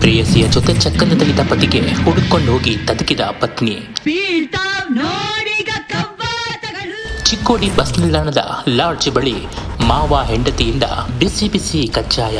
ಪ್ರೇಯಸಿಯ ಜೊತೆ ಚಕ್ಕನ್ನು ತೆಗೆದ ಪತಿಗೆ ಹುಡುಕೊಂಡು ಹೋಗಿ ತದಕಿದ ಪತ್ನಿ. ಚಿಕ್ಕೋಡಿ ಬಸ್ ನಿಲ್ದಾಣದ ಲಾಡ್ಜ್ ಬಳಿ ಮಾವ ಹೆಂಡತಿಯಿಂದ ಬಿಸಿ ಬಿಸಿ ಕಜ್ಜಾಯ.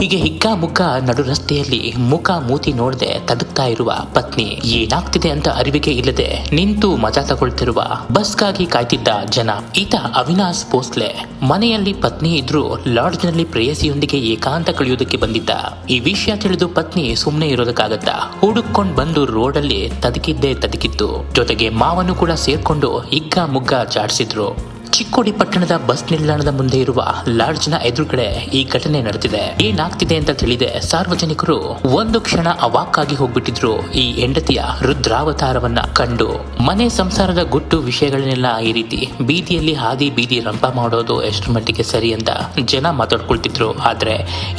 ಹೀಗೆ ಹಿಗ್ಗ ಮುಗ್ಗ ನಡು ರಸ್ತೆಯಲ್ಲಿ ಮುಖ ಮೂತಿ ನೋಡದೆ ತದುಕ್ತಾ ಇರುವ ಪತ್ನಿ, ಏನಾಗ್ತಿದೆ ಅಂತ ಅರಿವಿಗೆ ಇಲ್ಲದೆ ನಿಂತು ಮಜಾ ತಗೊಳ್ತಿರುವ ಬಸ್ಗಾಗಿ ಕಾಯ್ತಿದ್ದ ಜನ. ಈತ ಅವಿನಾಶ್ ಪೋಸ್ಲೆ ಮನೆಯಲ್ಲಿ ಪತ್ನಿ ಇದ್ರೂ ಲಾಡ್ಜ್ನಲ್ಲಿ ಪ್ರೇಯಸಿಯೊಂದಿಗೆ ಏಕಾಂತ ಕಳೆಯುವುದಕ್ಕೆ ಬಂದಿದ್ದ. ಈ ವಿಷಯ ತಿಳಿದು ಪತ್ನಿ ಸುಮ್ಮನೆ ಇರೋದಕ್ಕಾಗತ್ತ ಹುಡುಕೊಂಡ್ ಬಂದು ರೋಡಲ್ಲಿ ತದಕಿದ್ದೇ ತದಕಿತ್ತು. ಜೊತೆಗೆ ಮಾವನು ಕೂಡ ಸೇರ್ಕೊಂಡು ಹಿಗ್ಗ ಮುಗ್ಗ ಜಾಡಿಸಿದ್ರು ಚಿಕ್ಕೋಡಿ ಪಟ್ಟಣದ ಬಸ್ ನಿಲ್ದಾಣದ ಮುಂದೆ ಇರುವ ಲಾಡ್ಜ್ನ ಎದುರುಗಡೆ ಈ ಘಟನೆ ನಡೆದಿದೆ. ಏನಾಗ್ತಿದೆ ಅಂತ ತಿಳಿದೆ. ಸಾರ್ವಜನಿಕರು ಒಂದು ಕ್ಷಣ ಅವಾಕ್ಕಾಗಿ ಹೋಗ್ಬಿಟ್ಟಿದ್ರು. ಈ ಹೆಂಡತಿಯ ರುದ್ರಾವತಾರವನ್ನ ಕಂಡು ಮನೆ ಸಂಸಾರದ ಗುಟ್ಟು ವಿಷಯಗಳನ್ನೆಲ್ಲ ಈ ರೀತಿ ಬೀದಿಯಲ್ಲಿ ಹಾದಿ ಬೀದಿ ರಂಪ ಮಾಡೋದು ಎಷ್ಟರ ಮಟ್ಟಿಗೆ ಸರಿ ಅಂತ ಜನ ಮಾತಾಡ್ಕೊಳ್ತಿದ್ರು. ಆದ್ರೆ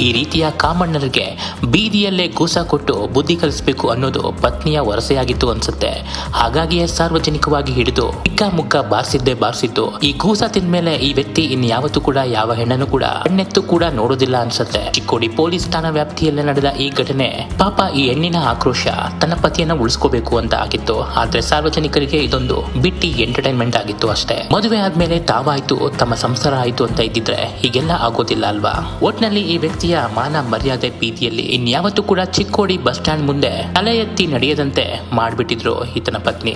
ಈ ರೀತಿಯ ಕಾಮಣ್ಣರಿಗೆ ಬೀದಿಯಲ್ಲೇ ಗೂಸ ಕೊಟ್ಟು ಬುದ್ಧಿ ಕಲಿಸಬೇಕು ಅನ್ನೋದು ಪತ್ನಿಯ ವರಸೆಯಾಗಿತ್ತು ಅನ್ಸುತ್ತೆ. ಹಾಗಾಗಿಯೇ ಸಾರ್ವಜನಿಕವಾಗಿ ಹಿಡಿದು ಇಕ್ಕ ಮುಕ್ಕ ಬಾರಿಸಿದ್ದೇ ಬಾರಿಸಿದ್ದು ಈ ಕೂಸ ತಿಂದ್ಮೇಲೆ ಈ ವ್ಯಕ್ತಿ ಇನ್ಯಾವತ್ತೂ ಕೂಡ ಯಾವ ಹೆಣ್ಣನ್ನು ಕೂಡ ಹೆಣ್ಣೆತ್ತು ಕೂಡ ನೋಡೋದಿಲ್ಲ ಅನ್ಸುತ್ತೆ. ಚಿಕ್ಕೋಡಿ ಪೊಲೀಸ್ ಠಾಣಾ ವ್ಯಾಪ್ತಿಯಲ್ಲಿ ನಡೆದ ಈ ಘಟನೆ ಪಾಪ ಈ ಹೆಣ್ಣಿನ ಆಕ್ರೋಶ ತನ್ನ ಪತಿಯನ್ನ ಉಳಿಸ್ಕೋಬೇಕು ಅಂತ ಆಗಿತ್ತು. ಆದ್ರೆ ಸಾರ್ವಜನಿಕರಿಗೆ ಇದೊಂದು ಬಿಟ್ಟಿ ಎಂಟರ್ಟೈನ್ಮೆಂಟ್ ಆಗಿತ್ತು ಅಷ್ಟೇ. ಮದುವೆ ಆದ್ಮೇಲೆ ತಾವಾಯ್ತು, ತಮ್ಮ ಸಂಸಾರ ಆಯ್ತು ಅಂತ ಇದ್ದಿದ್ರೆ ಹೀಗೆಲ್ಲ ಆಗೋದಿಲ್ಲ ಅಲ್ವಾ? ಒಟ್ನಲ್ಲಿ ಈ ವ್ಯಕ್ತಿಯ ಮಾನ ಮರ್ಯಾದೆ ಬೀದಿಯಲ್ಲಿ ಇನ್ಯಾವತ್ತೂ ಕೂಡ ಚಿಕ್ಕೋಡಿ ಬಸ್ ಸ್ಟ್ಯಾಂಡ್ ಮುಂದೆ ತಲೆ ಎತ್ತಿ ನಡೆಯದಂತೆ ಮಾಡ್ಬಿಟ್ಟಿದ್ರು ಈತನ ಪತ್ನಿ.